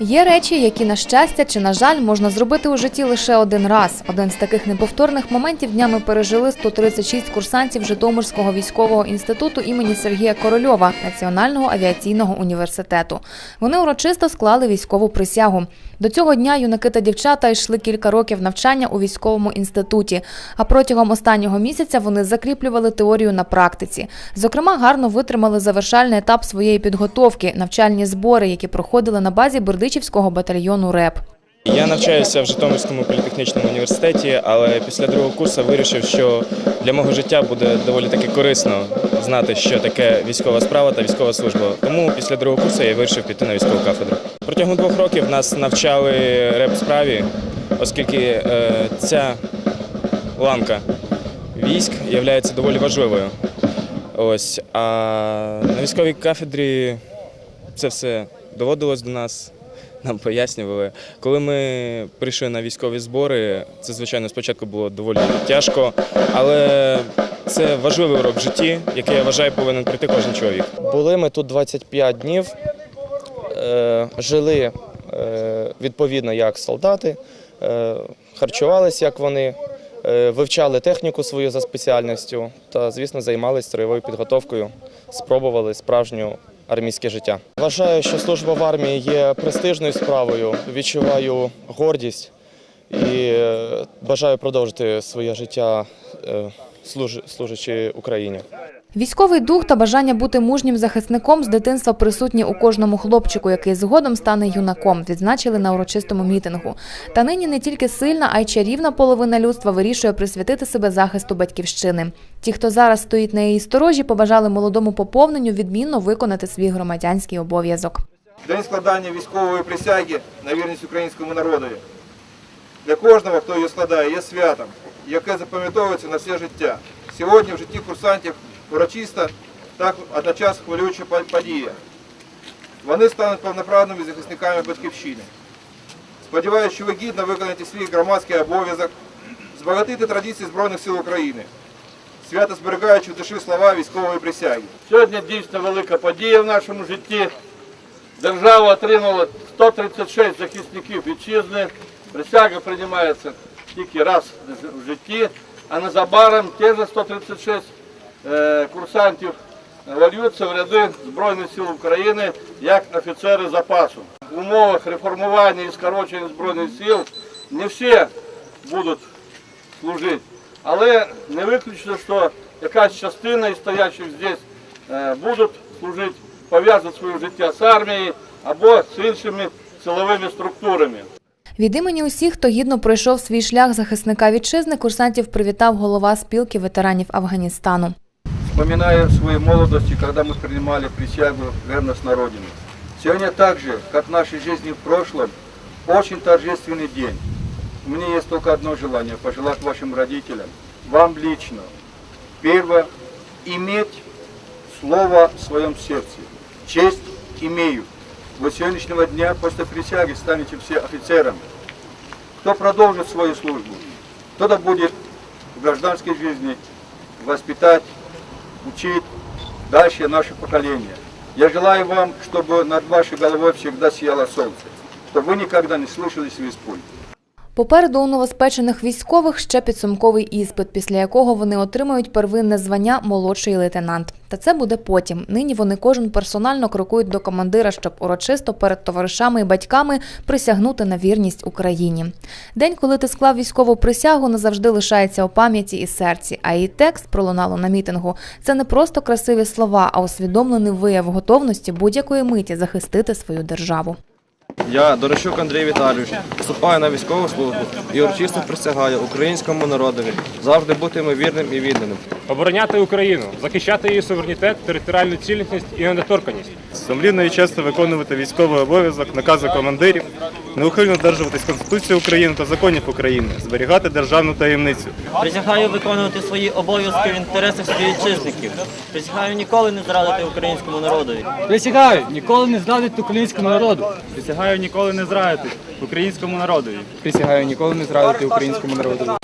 Є речі, які на щастя чи на жаль можна зробити у житті лише один раз. Один з таких неповторних моментів днями пережили 136 курсантів Житомирського військового інституту імені Сергія Корольова Національного авіаційного університету. Вони урочисто склали військову присягу. До цього дня юнаки та дівчата йшли кілька років навчання у військовому інституті. А протягом останнього місяця вони закріплювали теорію на практиці. Зокрема, гарно витримали завершальний етап своєї підготовки навчальні збори, які проходили на базі Бердичівського батальйону РЕП. Я навчаюся в Житомирському політехнічному університеті, але після другого курсу вирішив, що для мого життя буде доволі таки корисно знати, що таке військова справа та військова служба. Тому після другого курсу я вирішив піти на військову кафедру. Протягом двох років нас навчали реп-справі, оскільки е, ця ланка військ є доволі важливою. Ось, а на військовій кафедрі це все доводилось до нас. Нам пояснювали. Коли ми прийшли на військові збори, це, звичайно, спочатку було доволі тяжко, але це важливий урок в житті, який я вважаю повинен пройти кожен чоловік. Були ми тут 25 днів, жили е, відповідно як солдати, е, харчувалися як вони, е, вивчали техніку свою за спеціальністю та, звісно, займалися строєвою підготовкою, спробували справжнє армійське життя. Вважаю, що служба в армії є престижною справою, відчуваю гордість і е, бажаю продовжити своє життя, е, служачи Україні. Військовий дух та бажання бути мужнім захисником з дитинства присутні у кожному хлопчику, який згодом стане юнаком, відзначили на урочистому мітингу. Та нині не тільки сильна, а й чарівна половина людства вирішує присвятити себе захисту батьківщини. Ті, хто зараз стоїть на її сторожі, побажали молодому поповненню відмінно виконати свій громадянський обов'язок. День складання військової присяги на вірність українському народові. Для кожного, хто її складає, є святом, яке запам'ятовується на все життя. Сьогодні в житті курсантів урочиста та одночасно хвилююча по- подія. Вони стануть повноправними захисниками батьківщини. Сподіваюся, що ви гідно виконаєте свій громадський обов'язок, збагатити традиції Збройних сил України, свято зберігаючи в душі слова військової присяги. Сьогодні дійсно велика подія в нашому житті. Держава отримала 136 захисників вітчизни. Присяга приймається тільки раз в житті, а незабаром ті ж 136 е, курсантів вольються в ряди Збройних сил України як офіцери запасу. В умовах реформування і скорочення Збройних сил не всі будуть служити. Але не виключно, що якась частина із стоячих здесь е, будуть служити, пов'язати своє життя з армією або з іншими силовими структурами. Від імені усіх, хто гідно пройшов свій шлях захисника вітчизни, курсантів привітав голова спілки ветеранів Афганістану. Вспоминая свою молодость, когда мы принимали присягу верность на Родину. Сегодня так же, как в нашей жизни в прошлом, очень торжественный день. У меня есть только одно желание – пожелать вашим родителям, вам лично, первое, иметь слово в своем сердце. Честь имею. Вы сегодняшнего дня после присяги станете все офицерами. Кто продолжит свою службу, кто-то будет в гражданской жизни воспитать, учить дальше наше поколение. Я желаю вам, чтобы над вашей головой всегда сияло солнце, чтобы вы никогда не слышали свист пуль. Попереду у новоспечених військових ще підсумковий іспит, після якого вони отримають первинне звання молодший лейтенант. Та це буде потім. Нині вони кожен персонально крокують до командира, щоб урочисто перед товаришами і батьками присягнути на вірність Україні. День, коли ти склав військову присягу, назавжди лишається у пам'яті і серці. А її текст пролунало на мітингу. Це не просто красиві слова, а усвідомлений вияв готовності будь-якої миті захистити свою державу. Я, Дорощук Андрій Віталійович, вступаю на військову службу і урочисто присягаю українському народові завжди бути йому вірним і відданим. обороняти Україну, захищати її суверенітет, територіальну цілісність і недоторканність. Сумлінно і чесно виконувати військовий обов'язок, накази командирів, неухильно додержуватись Конституції України та законів України, зберігати державну таємницю. Присягаю виконувати свої обов'язки в інтересах співвітчизників. Присягаю ніколи не зрадити українському народові. Присягаю ніколи не зрадити українському народу. Присягаю ніколи не зрадити українському народові. Присягаю ніколи не зрадити українському народу.